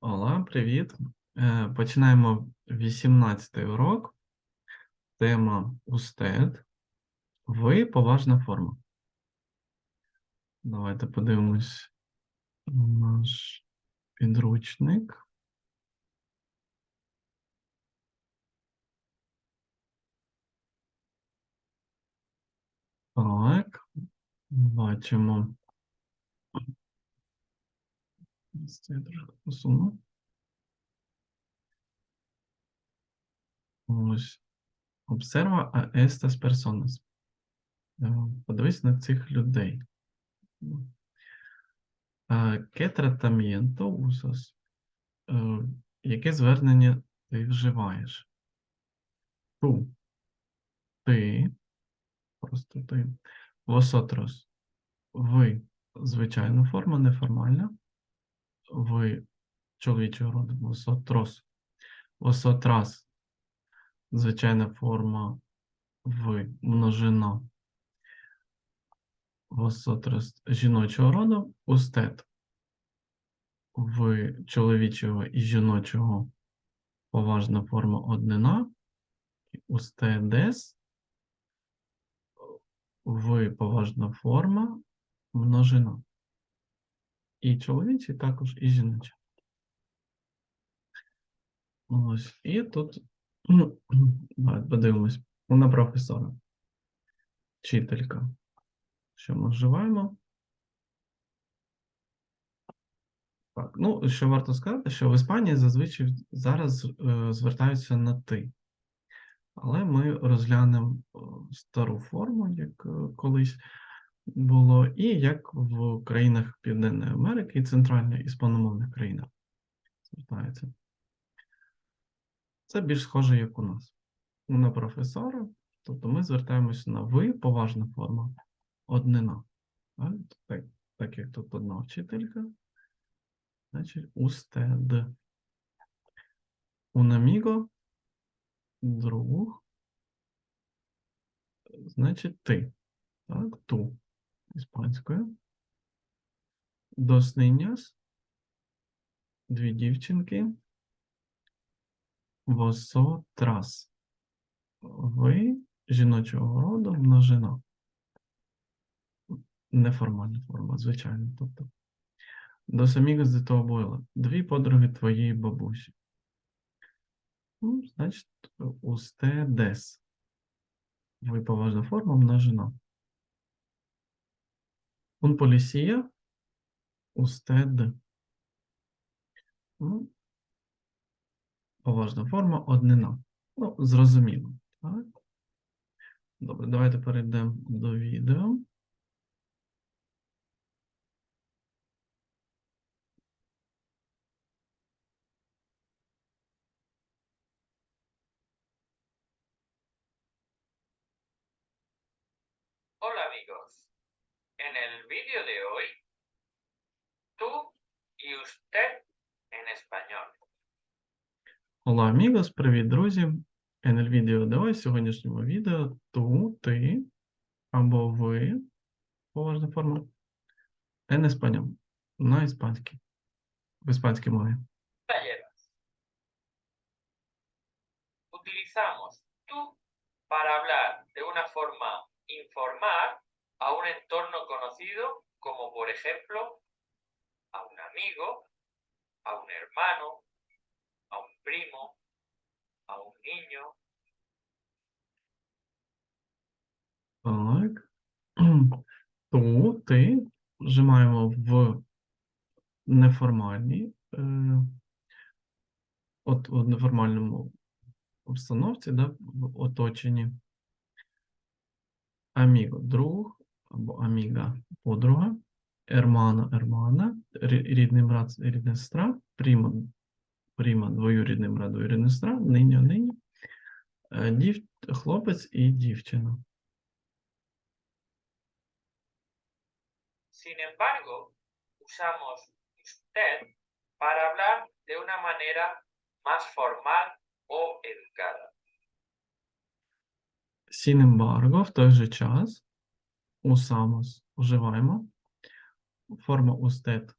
Ола, привіт. Е, Починаємо 18-й урок. Тема устед. Ви поважна форма. Давайте подивимось наш підручник. Так, бачимо. Це я трошки посуну. Ось. Observa a estas personas. Е, Подивись на цих людей. Е, ¿Qué tratamiento usas? Е, Яке звернення ти вживаєш? Ту. Ти. Просто ти. Vosotros. Ви. Звичайна форма, неформальна. Ви чоловічого роду. Vosotros. Vosotras. Звичайна форма ви. Множина. Vosotros жіночого роду. Usted. Ви чоловічого і жіночого поважна форма однина. Ustedes. Ви поважна форма множина. І чоловічий також, і жіночий. Ось. І тут давайте подивимось. Вона професора. Вчителька. Що ми вживаємо? Так, ну, що варто сказати, що в Іспанії зазвичай зараз е, звертаються на ти. Але ми розглянемо е, стару форму, як е, колись було, і як в країнах Південної Америки і центральних іспаномовних країнах звертаються. Це більш схоже, як у нас. На професора, тобто ми звертаємося на ви, поважна форма, однина. Так, так, як тут одна вчителька, значить. Un amigo, друг, значить ти. Так, ту іспанською. Dos дві дівчинки. Vosotras. Ви жіночого роду множина. Неформальна форма, звичайно. Тобто. Dos amigos de tu abuela. Дві подруги твоєї бабусі. Ну, значить, ustedes. Ви поважна форма множина. Un policía. Usted. Ну, поважна форма однина. Ну, зрозуміло. Так? Добре, давайте перейдемо до відео. en el vídeo de hoy, tú y usted en español. Hola, amigos, привіт, друзі. En el video de hoy, в сьогоднішньому відео, ту, ти або ви, поважна форма, en español, на іспанській, в іспанській мові. La llevas. Utilizamos tú para hablar de una forma informal a un entorno conocido como por ejemplo a un amigo, a un hermano, a un primo, a un niño. Так. Ту, ти вжимаємо в неформальній, е, от в неформальному обстановці, да, в оточенні. Аміго друг або аміга подруга, ермана, рі- рідний брат, рідна сестра, пріма, пріма двоюрідний брат, двоюрідна сестра, ниня, ниня, е, дів, хлопець і дівчина. Sin embargo, usamos usted para hablar de una manera más formal o educada. Sin embargo, в той же час usamos вживаємо. Форма usted,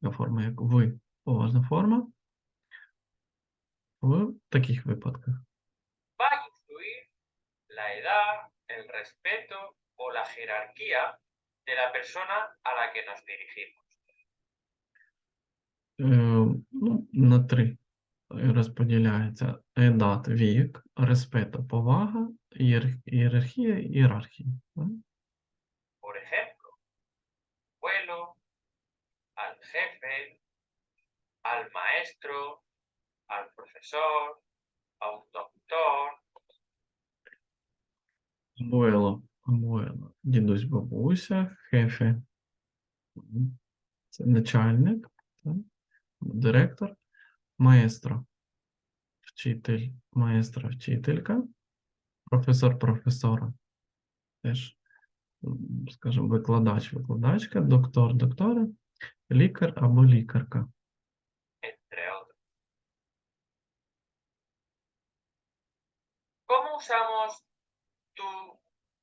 така форма як ви. Поважна форма. В таких випадках. va a influir la edad, el respeto o la jerarquía de la persona a la que nos dirigimos. Е, ну, на три. Розподіляється. Едат, вік, респета, повага, ієрархія, ієрархія. так? Por ejemplo, abuelo, al jefe, al maestro, al profesor, a un doctor, Абуело, абуело, дідусь, бабуся, хефе. Це начальник, так? директор, маестро, вчитель, маестро, вчителька, професор, професора. Теж, скажімо, викладач, викладачка, доктор, доктора, лікар або лікарка. ¿Cómo usamos tú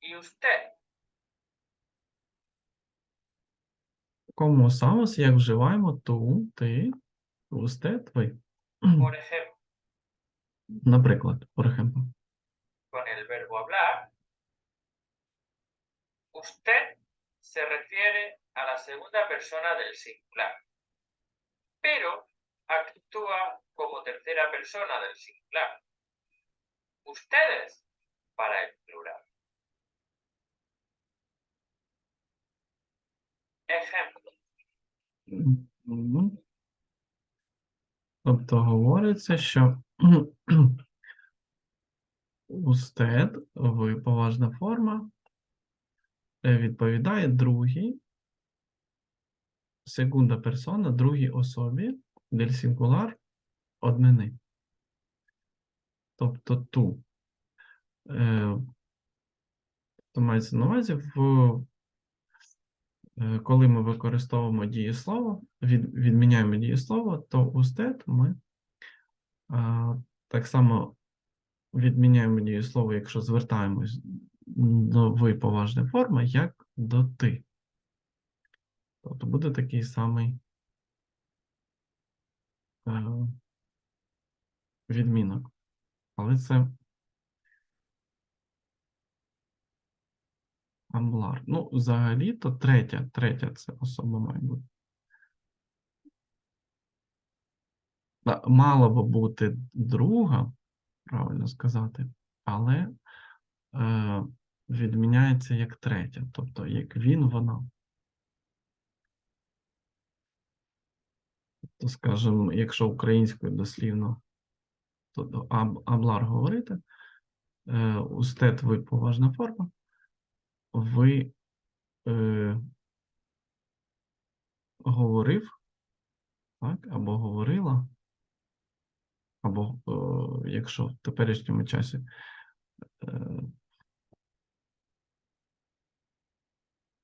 y usted? Кому самос, як вживаємо ту, ти, устет, ви. Por ejemplo, Наприклад, por ejemplo. con el verbo hablar, usted se refiere a la segunda persona del singular, pero actúa como tercera persona del singular. Ustedes para el plural. Ejemplo, Мгм. Тобто говориться, що устед, ви поважна форма, е, відповідає другій, секунда персона, другій особі, дель сингулар однини. Тобто ту. Е, мається на увазі, в, е, коли ми використовуємо дієслово, від, відміняємо дієслово, то устед ми а, так само відміняємо дієслово, якщо звертаємось до ви поважної форми, як до ти. Тобто буде такий самий е, відмінок. Але це амблар. Ну, взагалі-то третя, третя це особа має бути. Мала би бути друга, правильно сказати, але е, відміняється як третя, тобто як він, вона. То, скажімо, якщо українською дослівно, то аб, аблар говорити, е, устет ви поважна форма, ви е, говорив, так, або говорила, або е, якщо в теперішньому часі е,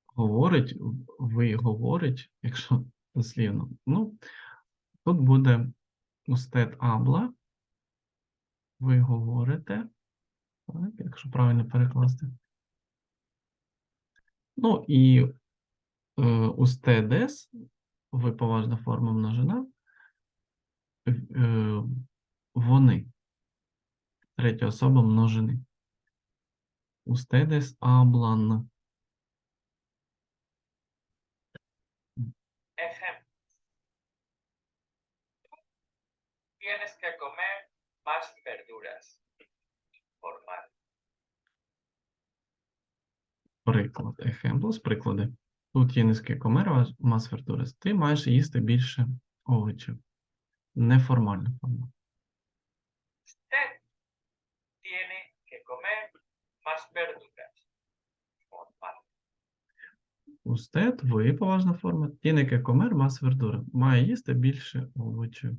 говорить, ви говорить, якщо дослівно. Ну, тут буде устет абла, ви говорите, так, якщо правильно перекласти. Ну і е, устедес, ви поважна форма множина, е, вони. Третя особа множини. Ustedes hablan. ejemplo. Tienes que comer más verduras. Formal. Приклад. Ejemplos, приклади. Тут є низьке комер, мас вертурес. Ти маєш їсти більше овочів. Неформальна форма. Usted tiene que comer más verduras. Устет, ви поважна форма. Que comer más verdura. Має їсти більше овочів.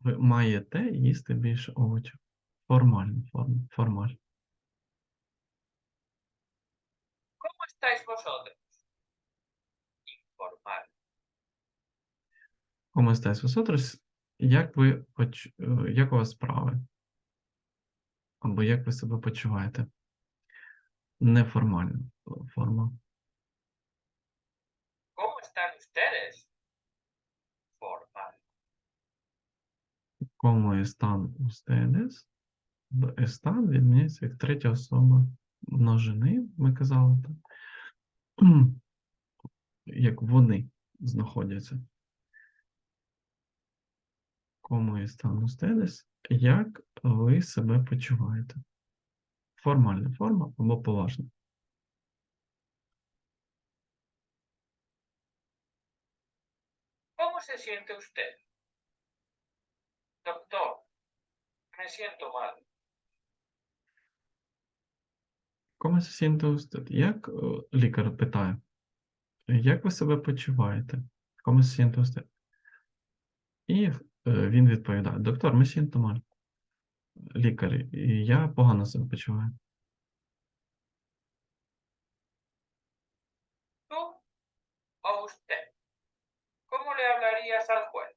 Ви маєте їсти більше овочів. Формальна форма. Формаль. ¿Cómo estáis vosotros? Informal. ¿Cómo estáis vosotros? Як ви е, як у вас справи? або як ви себе почуваєте. Неформальна форма. ¿Cómo están ustedes? Formal. стан у ustedes? Естан відмінюється як третя особа множини, ми казали так. Як вони знаходяться. Como están ustedes? Як ви себе почуваєте? Формальна форма або поважна. ¿Cómo se siente usted? Doctor, me siento mal. Como se siente usted? Як е, лікар питає? Як ви себе почуваєте? Como se siente usted? І е, він відповідає: Доктор, me siento. Лікар, і я погано себе почуваю. ¿Tú o usted? ¿Cómo le hablarías al juez?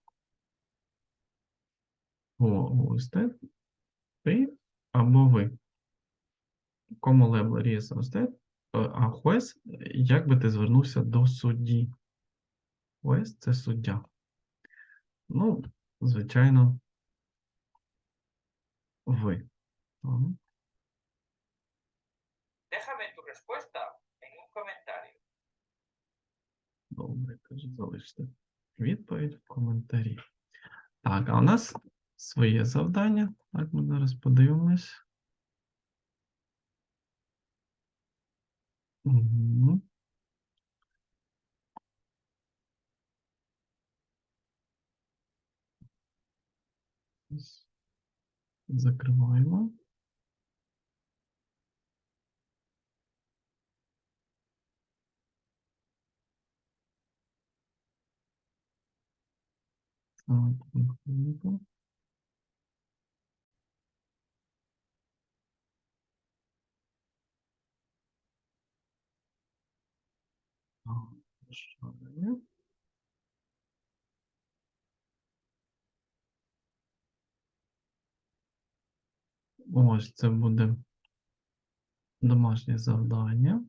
О, usted, ти або ви. Le hablarías a usted? Е, А juez, як би ти звернувся до судді? Juez – це суддя. Ну, звичайно, ви. Déjame tu respuesta en un comentario. Добре, каже, залиште відповідь в коментарі. Так, а у нас своє завдання. Так, ми зараз подивимось. Угу. Закриваємо. Так, хвилинку. Так, Ось це буде домашнє завдання.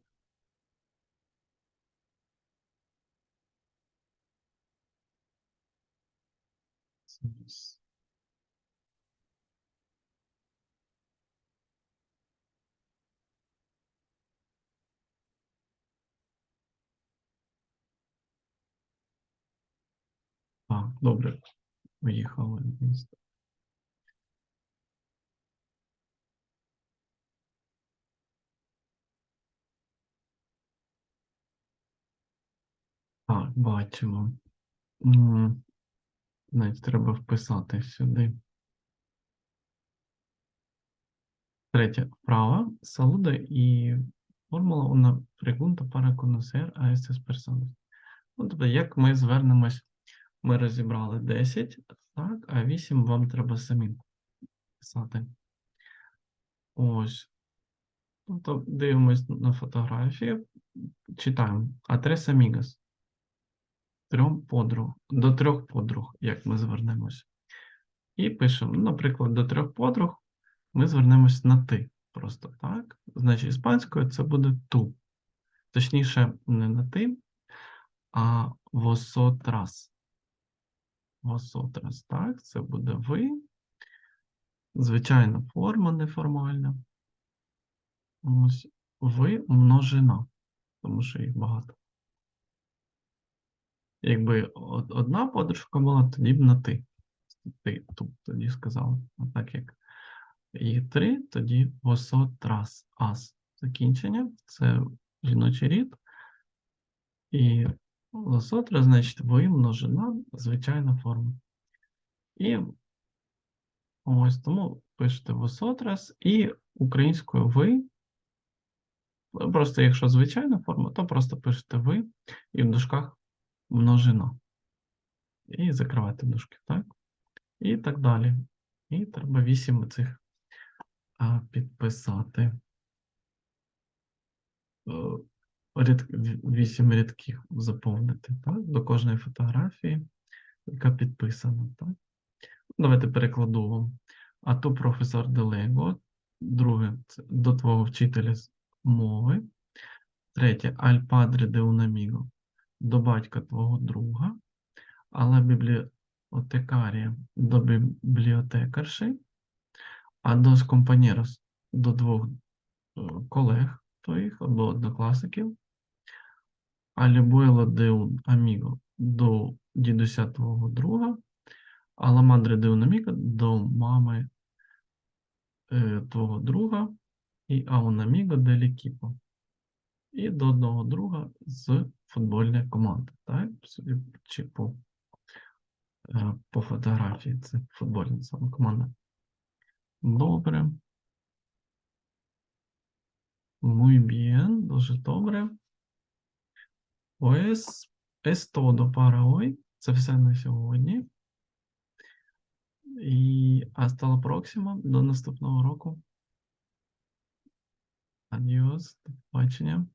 Так, добре. Поїхали. Так, бачимо. М, Навіть треба вписати сюди. Третя вправа. Saluda і формула una pregunta para conocer a estas personas. Ну, тобто, як ми звернемось, ми розібрали 10, так, а 8 вам треба самим писати. Ось. Тобто, дивимось на фотографії, читаємо. А tres amigas. Трьом подруг, до трьох подруг, як ми звернемось. І пишемо, ну, наприклад, до трьох подруг ми звернемось на ти. Просто так. Значить, іспанською це буде ту. Точніше, не на ти, а vosotras. Vosotras, так, це буде ви. Звичайна форма неформальна. Ось ви множина, тому що їх багато. Якби одна подружка була, тоді б на ти. Ти тут тоді сказала. А так як їх три, тоді vosotras, ас. Закінчення це жіночий рід. І vosotras, значить, ви множина, звичайна форма. І ось тому пишете vosotras і українською ви. Просто якщо звичайна форма, то просто пишете ви і в дужках множина. І закривайте дужки, так? І так далі. І треба вісім цих підписати. Е, ряд- рядків заповнити, так? До кожної фотографії, яка підписана, так? Давайте перекладу вам. А то професор Делего. Друге, це до твого вчителя мови. Третє, аль падре де amigo. До батька твого друга. Bibli... bibliotecária до бібліотекарші, а dos compañeros до двох е, колег твоїх або однокласників, а abuelo de un до дідуся твого друга, а la madre de до мами е, твого друга, і del equipo. І до одного друга з футбольної команди. Так? Чи по, е, по фотографії. Це футбольна саме команда. Добре. Muy bien, дуже добре. Pues es todo para hoy. Це все на сьогодні. І hasta la próxima. До наступного року. Адіос. До побачення.